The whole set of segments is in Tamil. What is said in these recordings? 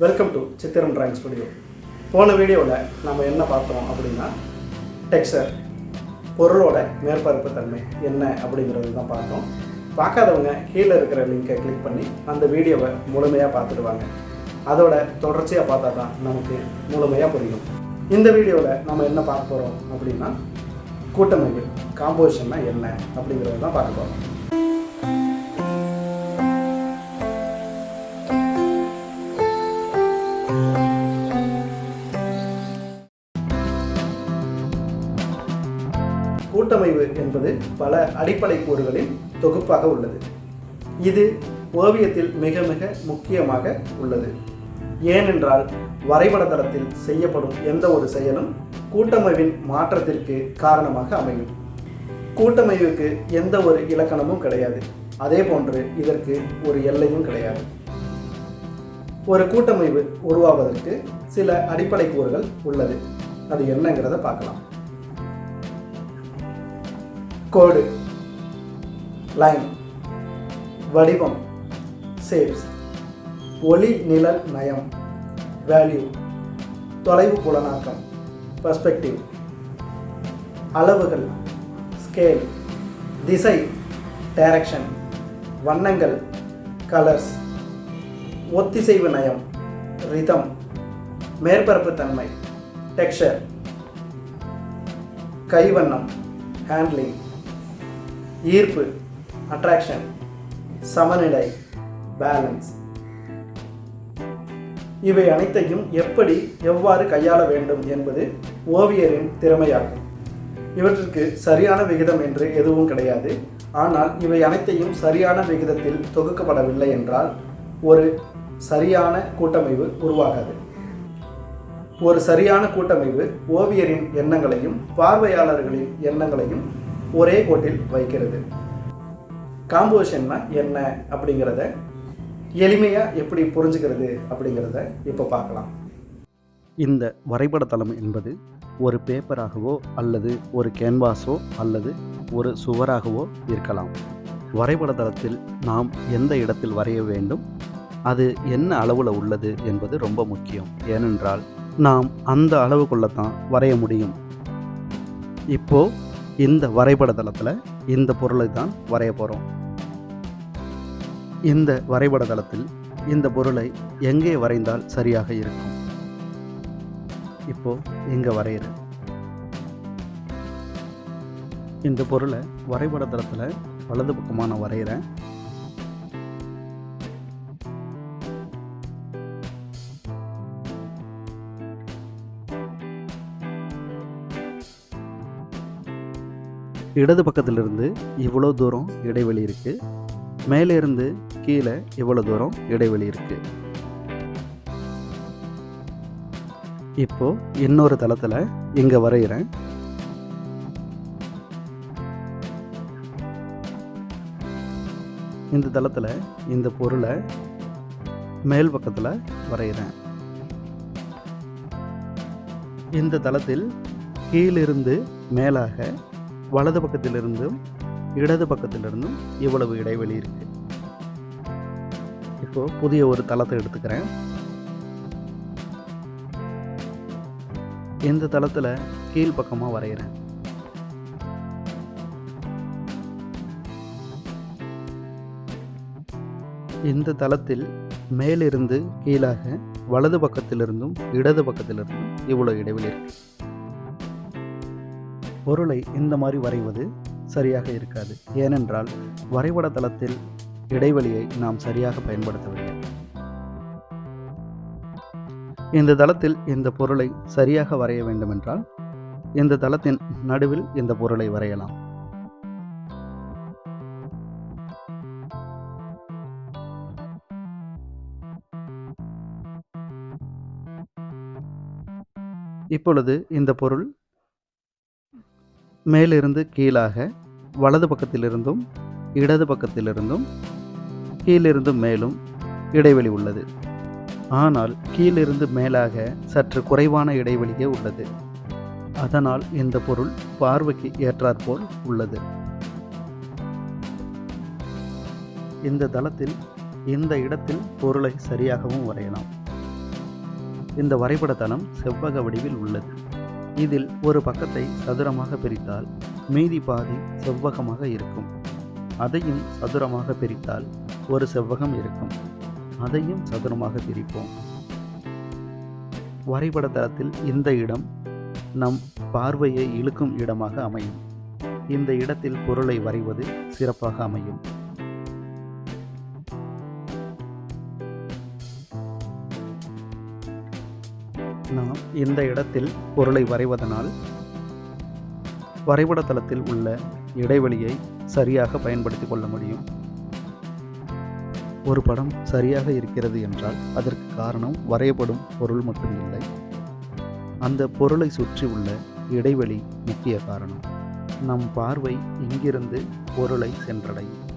Welcome to Chithiram drawing studio போன வீடியோவில் நம்ம என்ன பார்த்தோம் அப்படின்னா டெக்ஸ்டர் பொருளோட மேற்பரப்பு தன்மை என்ன அப்படிங்கிறது தான் பார்த்தோம். பார்க்காதவங்க கீழே இருக்கிற லிங்கை கிளிக் பண்ணி அந்த வீடியோவை முழுமையாக பார்த்துடுவாங்க அதோட தொடர்ச்சியாக பார்த்தா தான் நமக்கு முழுமையாக புரியும். இந்த வீடியோவில் நம்ம என்ன பார்க்க போகிறோம் அப்படின்னா கூட்டமைப்பு காம்போசிஷன்னா என்ன அப்படிங்கிறது தான் பார்க்க போகிறோம் கூட்டமைவு என்பது பல அடிப்படை கூறுகளின் தொகுப்பாக உள்ளது. இது ஓவியத்தில் மிக மிக முக்கியமாக உள்ளது. ஏனென்றால் வரைபட தளத்தில் செய்யப்படும் எந்த ஒரு செயலும் கூட்டமைவின் மாற்றத்திற்கு காரணமாக அமையும். கூட்டமைவுக்கு எந்த ஒரு இலக்கணமும் கிடையாது. அதே போன்று இதற்கு ஒரு எல்லையும் கிடையாது. ஒரு கூட்டமைவு உருவாவதற்கு சில அடிப்படை கூறுகள் உள்ளது. அது என்னங்கிறத பார்க்கலாம். கோடு. லைன் வடிவம். சேப்ஸ் ஒளி நிழல் நயம். வேல்யூ தொலைவு புலனாக்கம். பர்ஸ்பெக்டிவ் அளவுகள். ஸ்கேல் திசை. டைரக்ஷன் வண்ணங்கள். கலர்ஸ் ஒத்திசைவு நயம். ரிதம் மேற்பரப்பு தன்மை. டெக்ஸ்சர் கைவண்ணம். ஹேண்ட்லிங் ஈர்ப்பு அட்ராக்ஷன் சமநிலை பேலன்ஸ் இவை அனைத்தையும் எப்படி எவ்வாறு கையாள வேண்டும் என்பது ஓவியரின் திறமையாகும். இவற்றிற்கு சரியான விகிதம் என்று எதுவும் கிடையாது. ஆனால் இவை அனைத்தையும் சரியான விகிதத்தில் தொகுக்கப்படவில்லை என்றால் ஒரு சரியான கூட்டமைவு உருவாகாது. ஒரு சரியான கூட்டமைவு ஓவியரின் எண்ணங்களையும் பார்வையாளர்களின் எண்ணங்களையும் ஒரே கோட்டில் வைக்கிறது. காம்போசிஷன்னா என்ன அப்படிங்கிறத எளிமையாக எப்படி புரிஞ்சுக்கிறது அப்படிங்கிறத இப்போ பார்க்கலாம். இந்த வரைபடத்தளம் என்பது ஒரு பேப்பராகவோ அல்லது ஒரு கேன்வாஸோ அல்லது ஒரு சுவராகவோ இருக்கலாம். வரைபடத்தளத்தில் நாம் எந்த இடத்தில் வரைய வேண்டும் அது என்ன அளவில் உள்ளது என்பது ரொம்ப முக்கியம். ஏனென்றால் நாம் அந்த அளவுக்குள்ளே தான் வரைய முடியும். இப்போது இந்த வரைபட தளத்தில் இந்த பொருளை தான் வரைய போகிறோம் இந்த வரைபட தளத்தில் இந்த பொருளை எங்கே வரைந்தால் சரியாக இருக்கும்? இப்போ இங்கே வரைகிறேன் இந்த பொருளை வரைபடத்தளத்தில் வலது பக்கமான நான் வரைகிறேன் இடது பக்கத்திலிருந்து இவ்வளோ தூரம் இடைவெளி இருக்குது மேலேருந்து கீழே இவ்வளோ தூரம் இடைவெளி இருக்குது இப்போ இன்னொரு தளத்தில் இங்கே வரைகிறேன். இந்த தளத்தில் இந்த பொருளை மேல் பக்கத்தில் வரைகிறேன். இந்த தளத்தில் கீழிருந்து மேலாக வலது பக்கத்திலிருந்தும் இடது பக்கத்திலிருந்தும் இவ்வளவு இடைவெளி இருக்கு. இப்போ புதிய ஒரு தளத்தை எடுத்துக்கிறேன். இந்த தளத்தில் கீழ்ப்பக்கமாக வரைகிறேன். இந்த தளத்தில் மேலிருந்து கீழாக வலது பக்கத்திலிருந்தும் இடது பக்கத்திலிருந்தும் இவ்வளோ இடைவெளி இருக்குது பொருளை இந்த மாதிரி வரைவது சரியாக இருக்காது. ஏனென்றால் வரைபட தளத்தில் இடைவெளியை நாம் சரியாக பயன்படுத்தவில்லை. இந்த தளத்தில் இந்த பொருளை சரியாக வரைய வேண்டுமென்றால் இந்த தளத்தின் நடுவில் இந்த பொருளை வரையலாம். இப்பொழுது இந்த பொருள் மேலிருந்து கீழாக வலது பக்கத்திலிருந்தும் இடது பக்கத்திலிருந்தும் கீழிருந்து மேலும் இடைவெளி உள்ளது. ஆனால் கீழிருந்து மேலாக சற்று குறைவான இடைவெளியே உள்ளது. அதனால் இந்த பொருள் பார்வைக்கு ஏற்றாற்போல் உள்ளது. இந்த தளத்தில் இந்த இடத்தில் பொருளை சரியாகவும் வரையலாம். இந்த வரைபட தளம் செவ்வக வடிவில் உள்ளது. இதில் ஒரு பக்கத்தை சதுரமாக பிரித்தால் மீதி பாதி செவ்வகமாக இருக்கும். அதையும் சதுரமாக பிரித்தால் ஒரு செவ்வகம் இருக்கும். அதையும் சதுரமாக பிரிப்போம். வரைபடத்தளத்தில் இந்த இடம் நம் பார்வையை இழுக்கும் இடமாக அமையும். இந்த இடத்தில் பொருளை வரைவது சிறப்பாக அமையும். நாம் இந்த இடத்தில் பொருளை வரைவதனால் வரைபட தளத்தில் உள்ள இடைவெளியை சரியாக பயன்படுத்திக் கொள்ள முடியும். ஒரு படம் சரியாக இருக்கிறது என்றால் அதற்கு காரணம் வரையப்படும் பொருள் மட்டும் இல்லை. அந்த பொருளை சுற்றி உள்ள இடைவெளி முக்கிய காரணம். நம் பார்வை இங்கிருந்து பொருளை சென்றடையும்.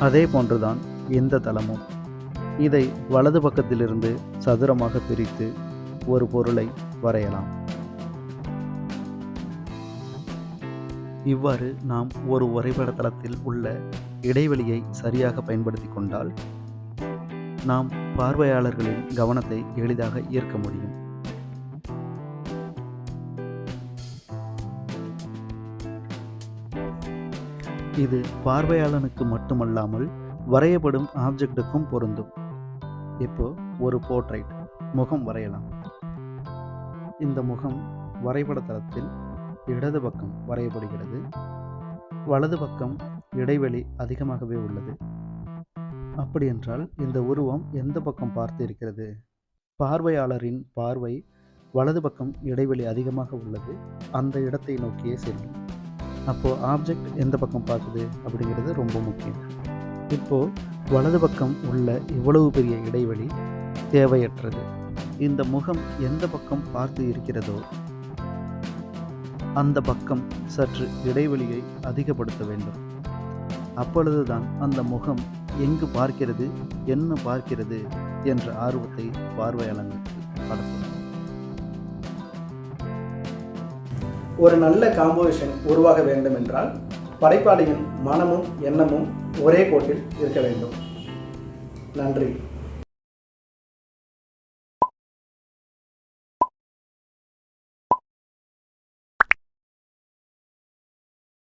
அதே போன்றுதான் இந்த தளமும். இதை வலது பக்கத்திலிருந்து சதுரமாக பிரித்து ஒரு பொருளை வரையலாம். இவ்வாறு நாம் ஒரு வரைபடத்தளத்தில் உள்ள இடைவெளியை சரியாக பயன்படுத்தி கொண்டால் நாம் பார்வையாளர்களின் கவனத்தை எளிதாக ஈர்க்க முடியும். இது பார்வையாளனுக்கு மட்டுமல்லாமல் வரையப்படும் ஆப்ஜெக்டுக்கும் பொருந்தும். இப்போ ஒரு போர்ட்ரைட் முகம் வரையலாம். இந்த முகம் வரைபட தளத்தில் இடது பக்கம் வரையப்படுகிறது. வலது பக்கம் இடைவெளி அதிகமாகவே உள்ளது. அப்படி என்றால் இந்த உருவம் எந்த பக்கம் பார்த்து இருக்கிறது பார்வையாளரின் பார்வை வலது பக்கம் இடைவெளி அதிகமாக உள்ளது. அந்த இடத்தை நோக்கியே செல்லும். அப்போது ஆப்ஜெக்ட் எந்த பக்கம் பார்க்குது அப்படிங்கிறது ரொம்ப முக்கியம். இப்போது வலது பக்கம் உள்ள இவ்வளவு பெரிய இடைவெளி தேவையற்றது. இந்த முகம் எந்த பக்கம் பார்த்து இருக்கிறதோ அந்த பக்கம் சற்று இடைவெளியை அதிகப்படுத்த வேண்டும். அப்பொழுதுதான் அந்த முகம் எங்கு பார்க்கிறது என்ன பார்க்கிறது என்ற ஆர்வத்தை பார்வையாளர்களுக்கு கடத்தும் ஒரு நல்ல காம்போசிஷன் உருவாக வேண்டும் என்றால் படைப்பாளியின் மனமும் எண்ணமும் ஒரே கோட்டில் இருக்க வேண்டும். நன்றி.